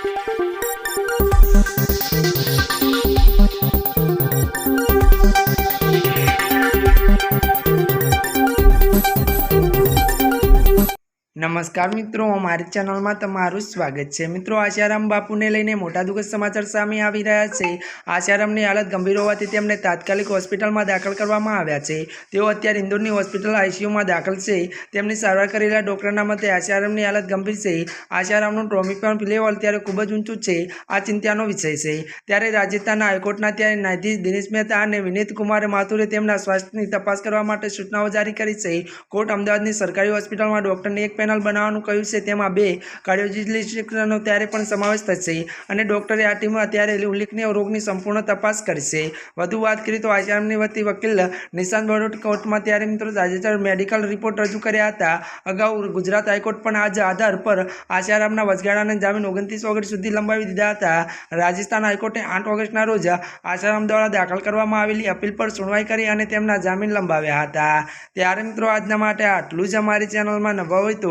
Thank you. નમસ્કાર મિત્રો, અમારી ચેનલમાં તમારું સ્વાગત છે. મિત્રો, આશારામ બાપુને લઈને મોટા દુઃખદ સમાચાર સામે આવી રહ્યા છે. આશારામની હાલત ગંભીર હોવાથી તેમને તાત્કાલિક હોસ્પિટલમાં દાખલ કરવામાં આવ્યા છે. તેઓ અત્યારે ઇન્દોરની હોસ્પિટલ આઈસીયુમાં દાખલ છે. તેમની સારવાર કરેલા ડોક્ટરના મતે આશારામની હાલત ગંભીર છે. આશારામનું ટ્રોમિકન લેવલ ત્યારે ખૂબ જ ઊંચું છે. આ ચિંતાનો વિષય છે. ત્યારે રાજસ્થાનના હાઈકોર્ટના ત્યારે ન્યાયાધીશ દિનેશ મહેતા અને વિનીત કુમાર માથુરે તેમના સ્વાસ્થ્યની તપાસ કરવા માટે સૂચનાઓ જારી કરી છે. કોર્ટ અમદાવાદની સરકારી હોસ્પિટલમાં ડોક્ટરની એક પેનલ બનાવવાનું કહ્યું છે, તેમાં બે કાર્ડિયોલોજિસ્ટનો ત્યારે પણ સમાવેશ થશે અને ડોક્ટરે આ ટીમમાં અત્યારે ઉલ્લેખનીય રોગની સંપૂર્ણ તપાસ કરશે. વધુ વાત કરીએ તો આચાર્યની વતી વકીલ નિશાંત બરોડ કોર્ટમાં ત્યારે મિત્રો તાજેતર મેડિકલ રિપોર્ટ રજૂ કર્યા હતા. અગાઉ ગુજરાત હાઈકોર્ટ પણ આજ આધાર પર આશારામના વચગાળાને જામીન ઓગણત્રીસ ઓગસ્ટ સુધી લંબાવી દીધા હતા. રાજસ્થાન હાઈકોર્ટે આઠ ઓગસ્ટના રોજ આસારામ દ્વારા દાખલ કરવામાં આવેલી અપીલ પર સુનવાઈ કરી અને તેમના જામીન લંબાવ્યા હતા. ત્યારે મિત્રો આજના માટે આટલું જ. અમારી ચેનલમાં નવા હોય તો